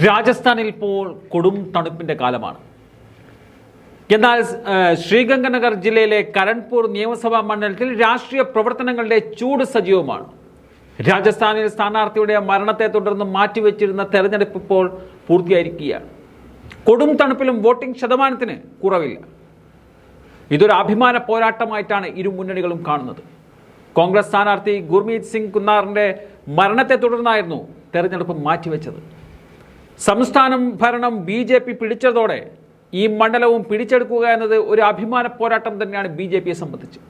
രാജസ്ഥാനിൽ ഇപ്പോൾ കൊടും തണുപ്പിന്റെ കാലമാണ്. എന്നാൽ ശ്രീഗംഗനഗർ ജില്ലയിലെ കരൺപൂർ നിയമസഭാ മണ്ഡലത്തിൽ രാഷ്ട്രീയ പ്രവർത്തനങ്ങളുടെ ചൂട് സജീവമാണ്. രാജസ്ഥാനിൽ സ്ഥാനാർത്ഥിയുടെ മരണത്തെ തുടർന്ന് മാറ്റിവെച്ചിരുന്ന തെരഞ്ഞെടുപ്പ് ഇപ്പോൾ പൂർത്തിയായിരിക്കുകയാണ്. കൊടും തണുപ്പിലും വോട്ടിംഗ് ശതമാനത്തിന് കുറവില്ല. ഇതൊരു അഭിമാന പോരാട്ടമായിട്ടാണ് ഇരു മുന്നണികളും കാണുന്നത്. കോൺഗ്രസ് സ്ഥാനാർത്ഥി ഗുർമീത് സിംഗ് കുന്നാറിന്റെ മരണത്തെ തുടർന്നായിരുന്നു തെരഞ്ഞെടുപ്പ് മാറ്റിവെച്ചത്. സംസ്ഥാനം ഭരണം ബി ജെ പി പിടിച്ചതോടെ ഈ മണ്ഡലവും പിടിച്ചെടുക്കുക എന്നത് ഒരു അഭിമാന പോരാട്ടം തന്നെയാണ് ബി ജെ പിയെ സംബന്ധിച്ച്.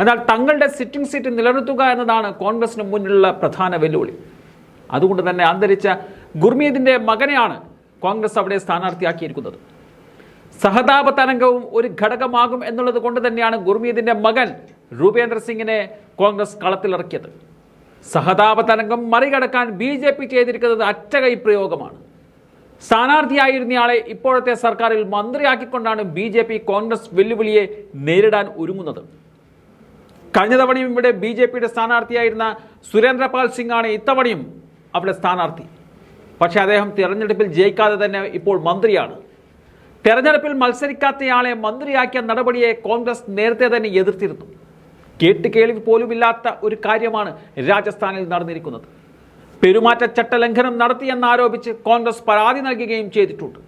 എന്നാൽ തങ്ങളുടെ സിറ്റിംഗ് സീറ്റ് നിലനിർത്തുക എന്നതാണ് കോൺഗ്രസിന് മുന്നിലുള്ള പ്രധാന വെല്ലുവിളി. അതുകൊണ്ട് തന്നെ അന്തരിച്ച ഗുർമീതിന്റെ മകനെയാണ് കോൺഗ്രസ് അവിടെ സ്ഥാനാർത്ഥിയാക്കിയിരിക്കുന്നത്. സഹതാപ തരംഗവും ഒരു ഘടകമാകും എന്നുള്ളത് കൊണ്ട് തന്നെയാണ് ഗുർമീതിന്റെ മകൻ രൂപേന്ദ്ര സിംഗിനെ കോൺഗ്രസ് കളത്തിലിറക്കിയത്. സഹതാപ തരംഗം മറികടക്കാൻ ബി ജെ പി ചെയ്തിരിക്കുന്നത് അറ്റകൈ പ്രയോഗമാണ് സ്ഥാനാർത്ഥിയായിരുന്നയാളെ ഇപ്പോഴത്തെ സർക്കാരിൽ മന്ത്രിയാക്കിക്കൊണ്ടാണ് ബി ജെ പി കോൺഗ്രസ് വെല്ലുവിളിയെ നേരിടാൻ ഒരുങ്ങുന്നത്. കഴിഞ്ഞ തവണയും ഇവിടെ ബി ജെ പിയുടെ സ്ഥാനാർത്ഥിയായിരുന്ന സുരേന്ദ്രപാൽ സിംഗ് ആണ് ഇത്തവണയും അവിടെ സ്ഥാനാർത്ഥി. പക്ഷേ അദ്ദേഹം തിരഞ്ഞെടുപ്പിൽ ജയിക്കാതെ തന്നെ ഇപ്പോൾ മന്ത്രിയാണ്. തെരഞ്ഞെടുപ്പിൽ മത്സരിക്കാത്തയാളെ മന്ത്രിയാക്കിയ നടപടിയെ കോൺഗ്രസ് നേരത്തെ തന്നെ എതിർത്തിരുന്നു. കേട്ട് പോലുമില്ലാത്ത ഒരു കാര്യമാണ് രാജസ്ഥാനിൽ നടന്നിരിക്കുന്നത്. പെരുമാറ്റച്ചട്ട ലംഘനം നടത്തിയെന്നാരോപിച്ച് കോൺഗ്രസ് പരാതി നൽകുകയും ചെയ്തിട്ടുണ്ട്.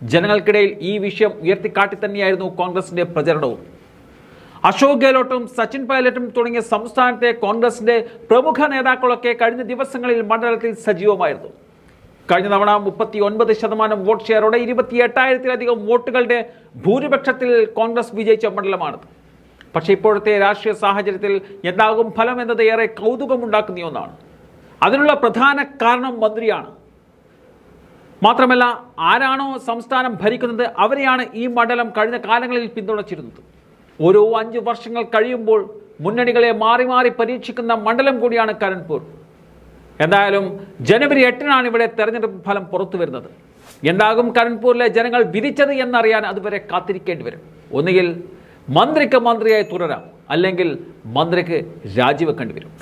ജനങ്ങൾക്കിടയിൽ ഈ വിഷയം ഉയർത്തിക്കാട്ടി തന്നെയായിരുന്നു കോൺഗ്രസിന്റെ പ്രചരണവും. അശോക് ഗെഹ്ലോട്ടും സച്ചിൻ പൈലറ്റും തുടങ്ങിയ സംസ്ഥാനത്തെ കോൺഗ്രസിന്റെ പ്രമുഖ നേതാക്കളൊക്കെ കഴിഞ്ഞ ദിവസങ്ങളിൽ മണ്ഡലത്തിൽ സജീവമായിരുന്നു. കഴിഞ്ഞ തവണ മുപ്പത്തി ഒൻപത് ശതമാനം വോട്ട് ഷെയറോടെ ഇരുപത്തി എട്ടായിരത്തിലധികം വോട്ടുകളുടെ ഭൂരിപക്ഷത്തിൽ കോൺഗ്രസ് വിജയിച്ച മണ്ഡലമാണിത്. പക്ഷേ ഇപ്പോഴത്തെ രാഷ്ട്രീയ സാഹചര്യത്തിൽ എന്താകും ഫലം എന്നത് ഏറെ കൗതുകമുണ്ടാക്കുന്ന ഒന്നാണ്. അതിനുള്ള പ്രധാന കാരണം മന്ത്രിയാണ്. മാത്രമല്ല ആരാണോ സംസ്ഥാനം ഭരിക്കുന്നത് അവരെയാണ് ഈ മണ്ഡലം കഴിഞ്ഞ കാലങ്ങളിൽ പിന്തുണച്ചിരുന്നത്. ഓരോ അഞ്ച് വർഷങ്ങൾ കഴിയുമ്പോൾ മുന്നണികളെ മാറി മാറി പരീക്ഷിക്കുന്ന മണ്ഡലം കൂടിയാണ് കരൺപൂർ. എന്തായാലും ജനുവരി എട്ടിനാണ് ഇവിടെ തെരഞ്ഞെടുപ്പ് ഫലം പുറത്തു വരുന്നത്. എന്താകും കരൺപൂരിലെ ജനങ്ങൾ വിധിച്ചത് എന്നറിയാൻ അതുവരെ കാത്തിരിക്കേണ്ടി വരും. ഒന്നുകിൽ മന്ത്രിക്ക് മന്ത്രിയായി തുടരാം അല്ലെങ്കിൽ മന്ത്രിക്ക് രാജിവെക്കേണ്ടി വരും.